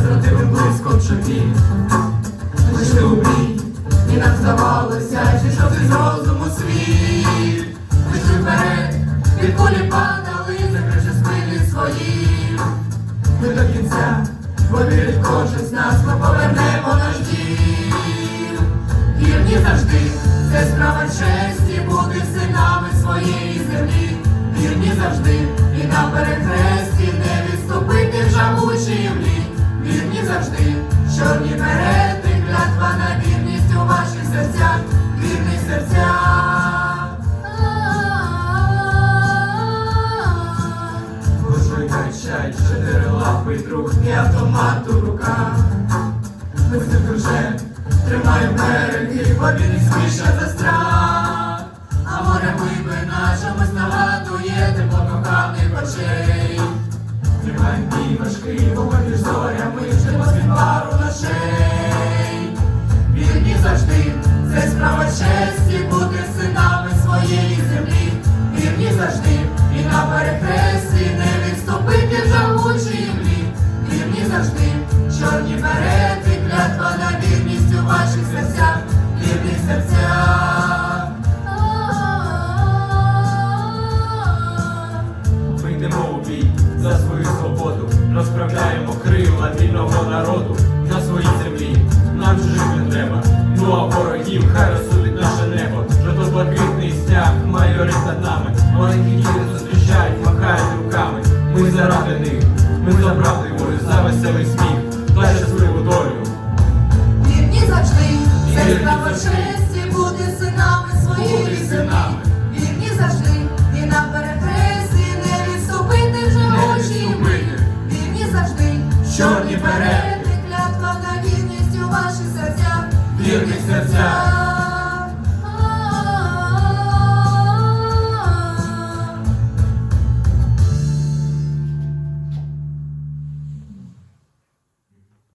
зрадили близько в чопі. Лишли у бій, і нам здавалося, що ти з розуму світ. Вийшли вперед, від кулі падали, закривши спини свої. Ми до кінця, бо вірить кожен з нас, ми повернемо наш дім. Вірні завжди, це справа честі, бути синами своєї землі. Вірні завжди, і на перехресті не відступити в жагучій млі. Вірні завжди, чорні берети, клятва на вірність у ваших серцях, вірних серцях. Божий качай, чотирилапий друг, і автомат у руках. Ми цим друже, тримаємо береги, бо він і сміше за страх. А море вибе нашому нагадує тепло коханих очей. Тримаємо бій важкий, вогонь між зорями, від пару ночей. Вірні завжди, це справа честі, бути синами своєї землі. Вірні завжди, і на перехресті не відступити в жагучій млі. Вірні завжди, чорні берети, клятва на вірність у ваших серцях, вірних серцях. Ми йдемо у бій за свою свободу, розправляємо крила вільного народу на своїй землі. Нам чужих не треба. Ну а ворогів хай розсудить наше небо. Жовто-блакитний стяг майорить над нами. Маленькі діти зустрічають, махають руками. Ми заради них, ми за правду і за веселий сміх. вірних серцях.